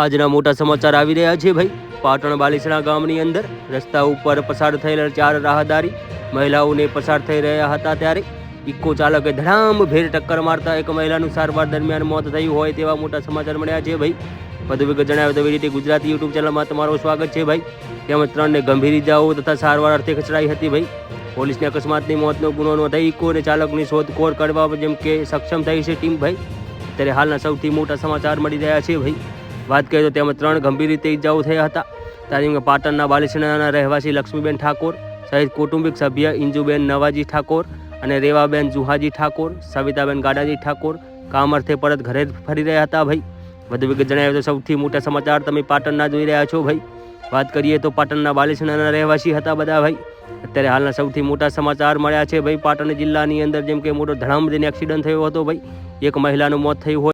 આજના મોટા સમાચાર આવી રહ્યા છે ભાઈ. પાટણ બાલિસણા ગામની અંદર રસ્તા ઉપર પસાર થયેલા ચાર રાહદારી મહિલાઓને પસાર થઈ રહ્યા હતા ત્યારે ઇકો ચાલકે ધડામ ભેર ટક્કર મારતા એક મહિલાનું સારવાર દરમિયાન મોત થયું હોય તેવા મોટા સમાચાર મળ્યા છે ભાઈ. વધુ વિગત જણાવે તેવી રીતે ગુજરાતી યુટ્યુબ ચેનલમાં તમારું સ્વાગત છે ભાઈ. તેમજ ત્રણને ગંભીર ઇજાઓ તથા સારવાર અર્થે ખસડાઈ હતી ભાઈ. પોલીસને અકસ્માતની મોતનો ગુનો નોંધાઈ ઇકો અને ચાલકની શોધખોળ કરવા જેમ કે સક્ષમ થઈ છે ટીમ ભાઈ. ત્યારે હાલના સૌથી મોટા સમાચાર મળી રહ્યા છે ભાઈ. વાત કરીએ તો તેમાં ત્રણ ગંભીર રીતે ઇજાઓ થયા હતા. તારીમ પાટણના બાલિસણાના રહેવાસી લક્ષ્મીબેન ઠાકોર, સહિત કૌટુંબિક સભ્ય ઇન્જુબેન નવાજી ઠાકોર અને રેવાબેન જુહાજી ઠાકોર, સવિતાબેન ગાડાજી ઠાકોર કામ પરત ઘરે ફરી રહ્યા હતા ભાઈ. વધુ વિગત જણાવે તો સૌથી મોટા સમાચાર તમે પાટણના જોઈ રહ્યા છો ભાઈ. વાત કરીએ તો પાટણના બાલિસણાના રહેવાસી હતા બધા ભાઈ. અત્યારે હાલના સૌથી મોટા સમાચાર મળ્યા છે ભાઈ. પાટણ જિલ્લાની અંદર જેમ કે મોટો ધડામ એક્સિડન્ટ થયો હતો ભાઈ. એક મહિલાનું મોત થયું હોય